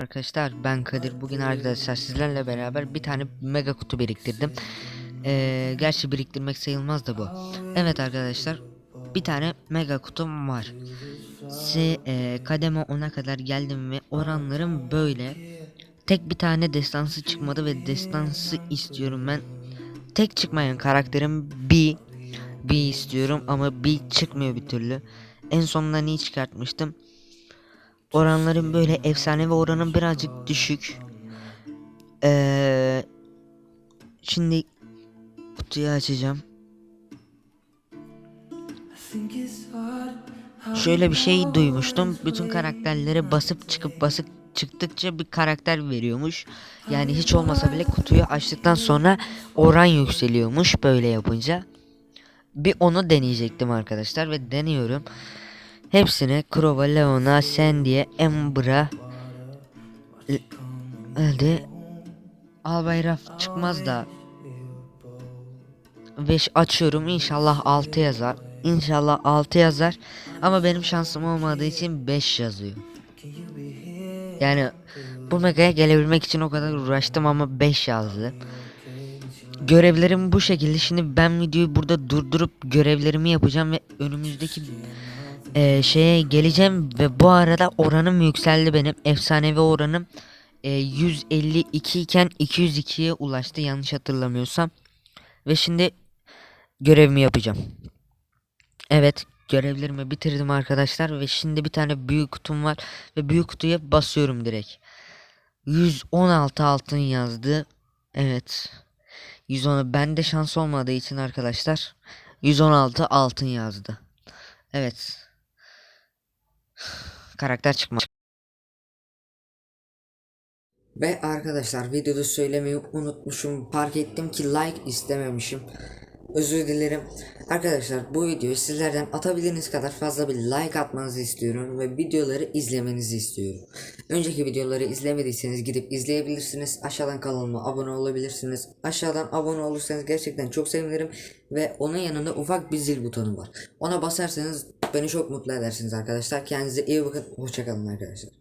Arkadaşlar ben Kadir bugün arkadaşlar sizlerle beraber bir tane mega kutu biriktirdim. Ee, gerçi biriktirmek sayılmaz da bu. Evet arkadaşlar bir tane mega kutum var. Size e, kademe 10'a kadar geldim ve oranlarım böyle. Tek bir tane destansı çıkmadı ve destansı istiyorum ben. Tek çıkmayan karakterim B. B istiyorum ama B çıkmıyor bir türlü. En sonunda neyi çıkartmıştım? Oranların böyle efsane ve oranın birazcık düşük. Ee, şimdi kutuyu açacağım. Şöyle bir şey duymuştum. Bütün karakterlere basıp çıkıp basıp çıktıkça bir karakter veriyormuş. Yani hiç olmasa bile kutuyu açtıktan sonra oran yükseliyormuş böyle yapınca. Bir onu deneyecektim arkadaşlar ve deniyorum. Hepsine Krova, Leona, Sandy'e, Ember'a Hadi Albay Raf çıkmaz da. 5 açıyorum. İnşallah 6 yazar. İnşallah 6 yazar. Ama benim şansım olmadığı için 5 yazıyor. Yani bu megaya gelebilmek için o kadar uğraştım ama 5 yazdı. Görevlerim bu şekilde. Şimdi ben videoyu burada durdurup görevlerimi yapacağım ve önümüzdeki e, şeye geleceğim ve bu arada oranım yükseldi benim efsanevi oranım e, 152 iken 202'ye ulaştı yanlış hatırlamıyorsam ve şimdi görevimi yapacağım. Evet görevlerimi bitirdim arkadaşlar ve şimdi bir tane büyük kutum var ve büyük kutuya basıyorum direkt. 116 altın yazdı. Evet. 110 bende şans olmadığı için arkadaşlar 116 altın yazdı. Evet. Karakter çıkmaz. Ve arkadaşlar videoda söylemeyi unutmuşum. Fark ettim ki like istememişim. Özür dilerim. Arkadaşlar bu videoyu sizlerden atabildiğiniz kadar fazla bir like atmanızı istiyorum ve videoları izlemenizi istiyorum. Önceki videoları izlemediyseniz gidip izleyebilirsiniz. Aşağıdan kanalıma abone olabilirsiniz. Aşağıdan abone olursanız gerçekten çok sevinirim ve onun yanında ufak bir zil butonu var. Ona basarsanız beni çok mutlu edersiniz arkadaşlar. Kendinize iyi bakın. Hoşçakalın arkadaşlar.